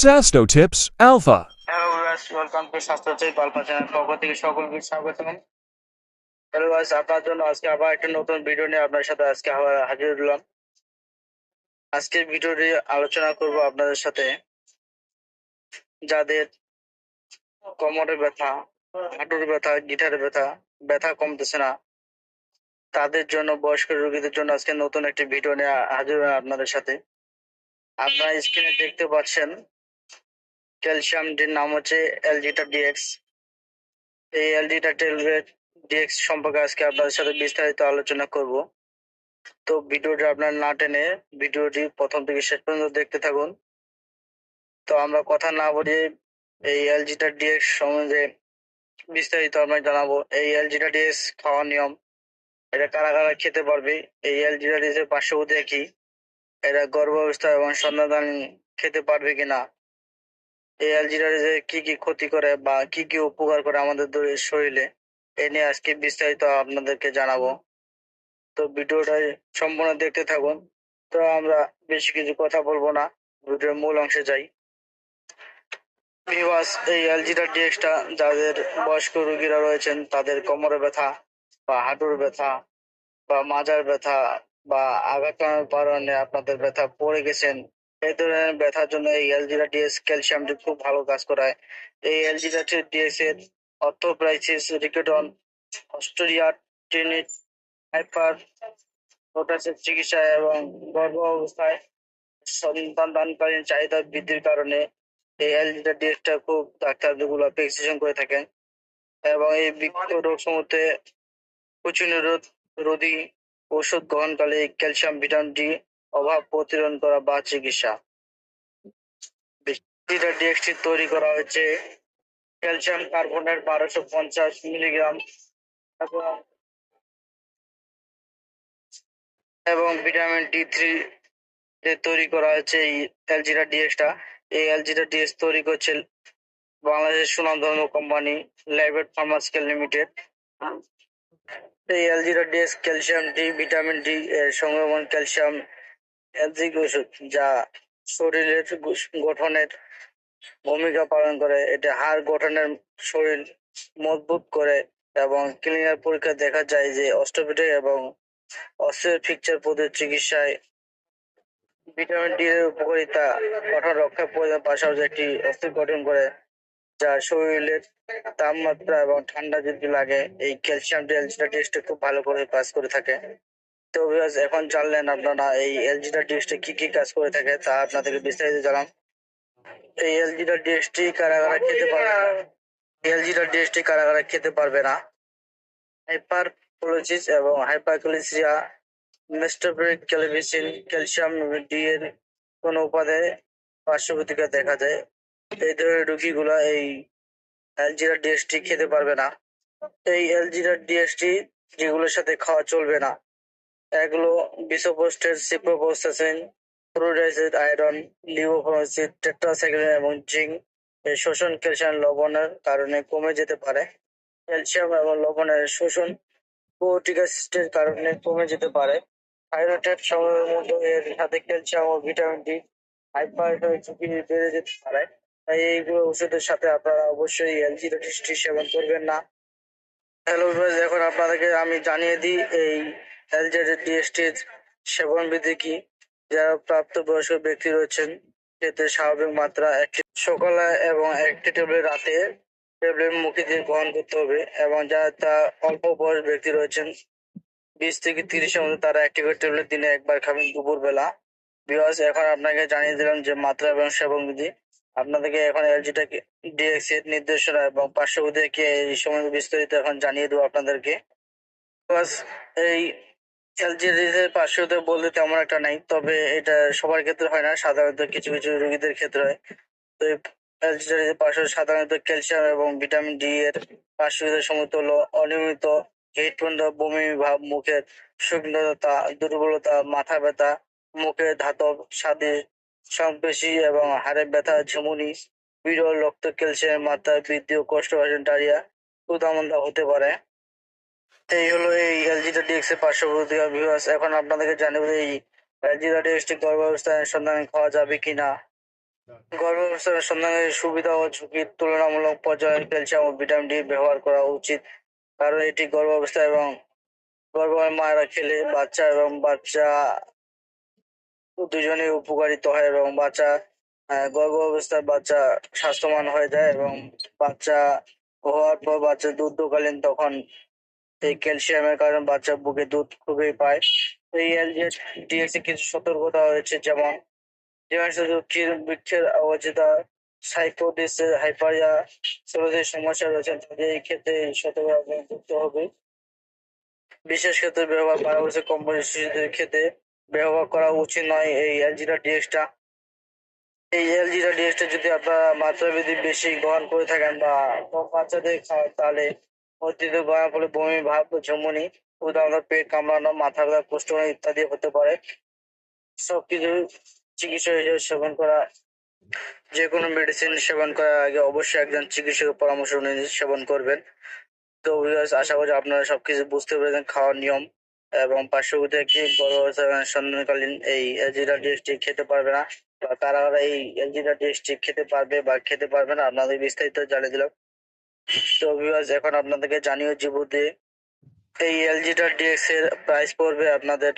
Sasto Tips Alpha. Two স্বাস্থ্য চাই পালপা channel পক্ষ থেকে সকলকে স্বাগতম হ্যালো গাইস আপনার জন্য আজকে আবার একটা নতুন ভিডিও নিয়ে আপনার সাথে আজকে হাজির হলাম। আজকের ভিডিওটি আলোচনা করব আপনাদের সাথে। যাদের কোমরে ব্যথা, হাঁটুর ব্যথা, গিটারে ব্যথা ব্যথা কমতেছে না, তাদের জন্য, বয়স্ক রোগীদের জন্য আজকে নতুন একটি ভিডিও নিয়ে হাজির হলাম আপনাদের সাথে। আপনারা স্ক্রিনে দেখতে পাচ্ছেন ক্যালসিয়ামটির নাম হচ্ছে এলজিটা ডিএক্স। এই এলজিটা টেলভেট ডিএক্স সম্পর্কে আজকে আপনাদের সাথে বিস্তারিত আলোচনা করব। তো ভিডিওটি আপনার না টেনে ভিডিওটি প্রথম থেকে শেষ পর্যন্ত দেখতে থাকুন। তো আমরা কথা না বলিয়ে এই এলজিটা ডিএক্স সম্বন্ধে বিস্তারিত আমরা জানাব। এই এলজিটা ডিএক্স খাওয়ার নিয়ম, এটা কারা কারা খেতে পারবে? এই এলজিটা ডিএক্স এর পার্শ্ববর্তী কি এটা গর্ভাবস্থা এবং সন্তান খেতে পারবে কিনা? এই অ্যালজিরাইজে কি কি ক্ষতি করে বা কি কি উপকার করে আমাদের শরীরে, এ নিয়ে আজকে বিস্তারিত আপনাদেরকে জানাব। তো ভিডিওটা সম্পূর্ণ দেখতে থাকুন। তো আমরা বেশি কিছু কথা বলব না, ভিডিওর মূল অংশে যাই। ভিভাস এই অ্যালজিটা ডিএক্সটা যাদের বয়স্ক রোগীরা রয়েছেন, তাদের কোমরে ব্যথা বা হাঁটুর ব্যথা বা মাজার ব্যথা বা আঘাত কারণে আপনাদের ব্যথা পড়ে গেছেন এই ধরনের ব্যথার জন্য এই এলজিরা ডিএস ক্যালসিয়ামটি খুব ভালো কাজ করায়। এই এলজিরা ডিএস এর অর্থোপ্রাইসিস রিকেটন অস্ট্রেলিয়ার টেনিট হাইপার পটাসের চিকিৎসা এবং গর্ভ অবস্থায় সন্তান দানকালীন চাহিদা বৃদ্ধির কারণে এই এলজিটা ডিএসটা খুব ডাক্তারগুলো প্রেসক্রিপশন করে থাকেন এবং এই বৃক্ষ রোগ সমূহে কুচুনি রোধ, রোধী ওষুধ গ্রহণকালে ক্যালসিয়াম ভিটামিন ডি অভাব প্রতিরোধ করা বা চিকিৎসা। ডিএক্সটি তৈরি করা হয়েছে। ক্যালসিয়াম কার্বনেট বারোশো পঞ্চাশ মিলিগ্রাম এবং এবং ভিটামিন ডি থ্রি তৈরি করা হয়েছে এই এলজিরা ডিএক্সটা এই এলজিরা ডিএক্স তৈরি করছে বাংলাদেশের সুনামধন্য কোম্পানি লাইভেট ফার্মাসিক্যাল লিমিটেড। এই এলজিরা DX calcium D, vitamin D এর সংক্রমণ ক্যালসিয়াম এলজিক ওষুধ যা শরীরের গঠনের ভূমিকা পালন করে এটা হাড় গঠনের শরীর মজবুত করে এবং ক্লিনিকাল পরীক্ষা দেখা যায় যে অস্টোপেডিক এবং অস্ট্রেল ফিকচার পদ্ধতির চিকিৎসায় ভিটামিন ডি এর উপকারিতা, গঠন রক্ষা প্রয়োজন, পাশাপাশি একটি অস্থির গঠন করে, যা শরীরের তাপমাত্রা এবং ঠান্ডা যদি লাগে, এই ক্যালসিয়াম এলজিটা টেস্টে খুব ভালো করে কাজ করে থাকে। তো এখন জানলেন আপনারা এই এলজিটা টেস্টে কি কি কাজ করে থাকে তা আপনাদেরকে বিস্তারিত জানাম। এই এলজিটা ডিএসটি কারা কারা খেতে পারবে না। এলজিটা ডিএসটি কারা কারা খেতে পারবে না। হাইপার পোলোসিস এবং হাইপারক্যালিসিয়া মেস্টোপেরিক ক্যালিভিসিন ক্যালসিয়াম ডি এর কোন উপাদে পার্শ্ব প্রতিক্রিয়া দেখা যায়। এই ধরনের রোগীগুলো এই এলজিরা ডিএসটি খেতে পারবে না। এই এলজিরা ডিএসটি যেগুলোর সাথে খাওয়া চলবে না। এগুলো বিসোপোস্টের সিপ্রোপোস্টাসিন ফ্লুরাইসিড আয়রন লিভোফোনাসিড টেট্রাসাইক্লিন এবং জিঙ্ক এর শোষণ, ক্যালসিয়াম, লবণের কারণে কমে যেতে পারে। ক্যালসিয়াম এবং লবণের শোষণ কোটিকাসিস্টের কারণে কমে যেতে পারে। থাইরয়েড সংগ্রহের মধ্যে এর সাথে ক্যালসিয়াম ও ভিটামিন ডি হাইপার ঝুঁকি বেড়ে যেতে পারে। তাই এইগুলো ওষুধের সাথে আপনারা অবশ্যই এলজি সেবন করবেন না। হ্যালো ভিউয়ার্স, এখন আপনাদেরকে আমি জানিয়ে দিই এই সেবন বিধি কি? যারা প্রাপ্তবয়স্ক ব্যক্তি রয়েছেন, এতে স্বাভাবিক মাত্রা একটি সকালে এবং একটি ট্যাবলেট রাতে ট্যাবলেট মুখে দিয়ে গ্রহণ করতে হবে এবং যারা তা অল্প বয়স ব্যক্তি রয়েছেন, বিশ থেকে তিরিশের মধ্যে তারা একটি করে ট্যাবলেট দিনে একবার খাবেন দুপুর বেলা বিকজ এখন আপনাকে জানিয়ে দিলাম যে মাত্রা এবং সেবন বিধি। আপনাদেরকে এখন এলজিটা ডিএক্স এর নির্দেশনা এবং পার্শ্ববর্তীকে এই সময় বিস্তারিত এখন জানিয়ে দেবো আপনাদেরকে। এই এলজির পার্শ্বতে বলতে তেমন একটা নাই, তবে এটা সবার ক্ষেত্রে হয় না, সাধারণত কিছু কিছু রোগীদের ক্ষেত্রে হয়। তো এলজির পার্শ্ব সাধারণত ক্যালসিয়াম এবং ভিটামিন ডি এর পার্শ্বদের সমতুল্য হলো অনিয়মিত হৃদপিণ্ড বমি, ভাব মুখের শুকনতা, দুর্বলতা, মাথা ব্যথা, মুখে ধাতব স্বাদে সংপেশি এবং হাড়ে ব্যথা, ঝিমুনি, বিরল রক্ত, ক্যালসিয়ামের মাত্রা বৃদ্ধি ও কোষ্ঠকাঠিন্য ডায়রিয়া ক্ষুধামন্দা হতে পারে। এই হলো এই এলজিটা ডিএক্স এর পার্শ্ববর্তী ভিউয়ার্স এখন আপনাদেরকে জানাব এই এলজিটা ডিএক্স টি গর্ভাবস্থায় সন্ধানে খাওয়া যাবে কিনা। গর্ভাবস্থার সন্ধানে সুবিধা ও ঝুঁকির তুলনামূলক পর্যায়ে ক্যালসিয়াম ও ভিটামিন ডি ব্যবহার করা উচিত। কারণ এটি গর্ভাবস্থা এবং গর্ভবতী মায়েরা খেলে বাচ্চা এবং বাচ্চা দুজনেই উপকারিত হয় এবং বাচ্চা গর্ভ অবস্থায় বাচ্চা স্বাস্থ্যবান হয়ে যায় এবং বাচ্চা হওয়ার পর বাচ্চা দুধকালীন তখন এই ক্যালসিয়ামের কারণে বাচ্চা বুকে দুধ খুবই পায়। এই এলজিএস ডিএক্স এ কিছু সতর্কতা রয়েছে, যেমন ক্ষীর- বৃক্ষের অবচিতা সাইকোডিস হাইপারিয়া সেগুলোতে সমস্যা রয়েছে, তাদের এই ক্ষেত্রে সতর্কতা করতে হবে। বিশেষ ক্ষেত্রে ব্যবহার কম বয়সী শিশুদের ক্ষেত্রে ব্যবহার করা উচিত নয় এই এলজিটা ডিএক্সটা এই এলজিটা ডিএক্সটা যদি আপনারা মাত্রাবৃদ্ধি বেশি গ্রহণ করে থাকেন বা বাচ্চাদের খাওয়ান তাহলে অতিরিক্ত গ্রহণের ফলে বমি, ভাব ঝুমুনি, উদাহরণ, পেট কামড়ানো, মাথা ব্যথা কোষ্ঠকাঠিন্য ইত্যাদি হতে পারে। সবকিছু চিকিৎসা হিসেবে সেবন করা যে কোনো মেডিসিন সেবন করার আগে অবশ্যই একজন চিকিৎসকের পরামর্শ নিয়ে সেবন করবেন। তো আশা করি আপনারা সবকিছু বুঝতে পেরেছেন। খাওয়ার নিয়ম এবং পার্শ্ববর্তী একটি বড় সন্ধানকালীন এই এলজিরা ডিএসটি খেতে পারবে না বা কারা এই এলজিরা ডিএসটি খেতে পারবে বা খেতে পারবে না, আপনাদের বিস্তারিত জানিয়ে দিলাম। তো ভিউয়ার্স এখন আপনাদেরকে জানিয়ে যে এই এলজিটা ডিএক্স এর প্রাইস পড়বে আপনাদের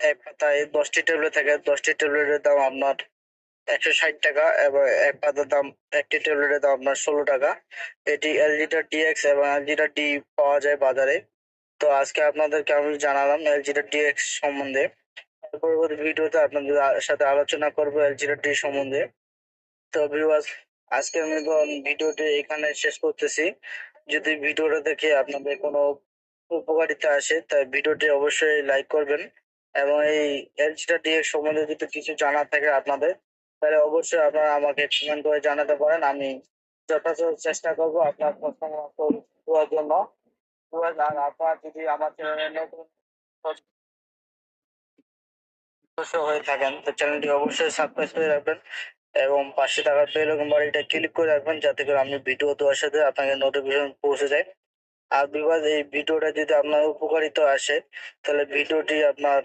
এক পাতায় দশটি ট্যাবলেট থাকে দশটি ট্যাবলেটের দাম আপনার একশো ষাট টাকা এবং এক পাতার দাম একটি ট্যাবলেটের দাম আপনার ষোলো টাকা। এটি এলজিটা ডিএক্স এবং এলজিটা ডি পাওয়া যায় বাজারে। তো আজকে আপনাদেরকে আমি জানালাম এলজিটা ডিএক্স সম্বন্ধে। পরবর্তী ভিডিওতে আপনাদের সাথে আলোচনা করব এলজিটা ডি সম্বন্ধে। তো ভিউয়ার্স আজকে আমি ভিডিওটি এখানে শেষ করতেছি। যদি ভিডিওটা দেখে আপনাদের কোনো উপকারিতা আসে, তাই ভিডিওটি অবশ্যই লাইক করবেন। এবং এই এলজিটা ডিএক্স সম্বন্ধে যদি কিছু জানার থাকে আপনাদের, তাহলে অবশ্যই আপনারা আমাকে কমেন্ট করে জানাতে পারেন। আমি যথাযথ চেষ্টা করব আপনার দেওয়ার জন্য। আর আপনারা যদি আমার চ্যানেলে নতুন হয়ে থাকেন, তো চ্যানেলটি অবশ্যই সাবস্ক্রাইব করে রাখবেন। এবং পাশে থাকা বেল এবং বাড়িটা ক্লিক করে রাখবেন, যাতে করে আমি ভিডিও দেওয়ার সাথে আপনাকে নোটিফিকেশন পৌঁছে যায়। আর বিবাদ এই ভিডিওটা যদি আপনার উপকারিতা আসে, তাহলে ভিডিওটি আপনার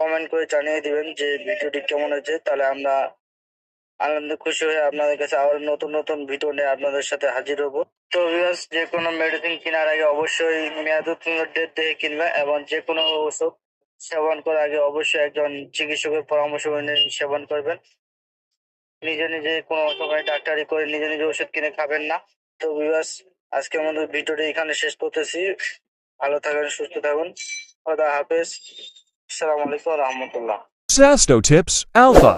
কমেন্ট করে জানিয়ে দিবেন যে ভিডিওটি কেমন হয়েছে। তাহলে আমরা আনন্দ খুশি হয়ে আপনাদের কাছে আবার নতুন নতুন ভিডিও নিয়ে আপনাদের সাথে হাজির হব। তো ভিউয়ার্স যে কোনো মেডিসিন কেনার আগে অবশ্যই মেয়াদ ডেট দেখে কিনবে এবং যে কোনো ওষুধ সেবন করার আগে অবশ্যই একজন চিকিৎসকের পরামর্শ সেবন করবেন। নিজে নিজে কোনো অসহায় ডাক্তারি করে নিজে নিজে ওষুধ কিনে খাবেন না। তো বিবাস আজকে আমাদের ভিডিওটি এখানে শেষ করতেছি। ভালো থাকেন সুস্থ থাকুন। খোদা হাফেজ। আসসালামু আলাইকুম রহমতুল্লাহ। Sasto Tips, Alpha.